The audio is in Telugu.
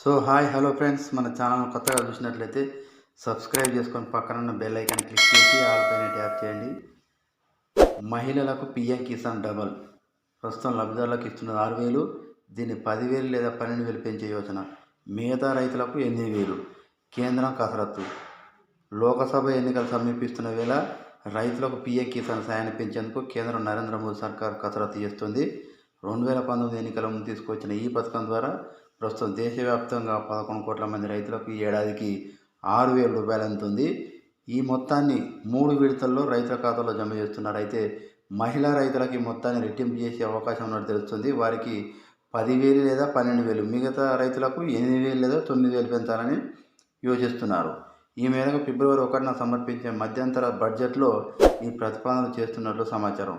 So hi hello friends. మన ఛానల్ కొత్తగా చూసినట్లయితే సబ్స్క్రైబ్ చేసుకొని పక్కన ఉన్న బెల్ ఐకాన్ క్లిక్ చేసి ఆల్ పైన ట్యాప్ చేయండి. మహిళలకు పిఎం కిసాన్ డబల్. ప్రస్తుతం లబ్ధిదారులకు ఇస్తున్నది ఆరు వేలు. దీన్ని పదివేలు లేదా పన్నెండు వేలు పెంచే యోచన మిగతా రైతులకు ఎనిమిది వేలు. కేంద్రం కసరత్తు. లోకసభ ఎన్నికలు సమీపిస్తున్న వేళ రైతులకు పిఎం కిసాన్ సాయాన్ని పెంచేందుకు కేంద్రం నరేంద్ర మోదీ సర్కార్ కసరత్తు చేస్తుంది. రెండు వేల పంతొమ్మిది ఎన్నికల ముందు తీసుకొచ్చిన ఈ పథకం ద్వారా ప్రస్తుతం దేశవ్యాప్తంగా పదకొండు కోట్ల మంది రైతులకు ఈ ఏడాదికి ఆరు వేల రూపాయలు అందుతుంది. ఈ మొత్తాన్ని మూడు విడతల్లో రైతుల ఖాతాలో జమ చేస్తున్నారు అయితే మహిళా రైతులకి మొత్తాన్ని రెట్టింపు చేసే అవకాశం ఉన్నట్టు తెలుస్తుంది. వారికి పదివేలు లేదా పన్నెండు వేలు మిగతా రైతులకు ఎనిమిది వేలు లేదా తొమ్మిది వేలు పెంచాలని యోచిస్తున్నారు. ఈ మేరకు ఫిబ్రవరి ఒకటిన సమర్పించే మధ్యంతర బడ్జెట్లో ఈ ప్రతిపాదనలు చేస్తున్నట్లు సమాచారం.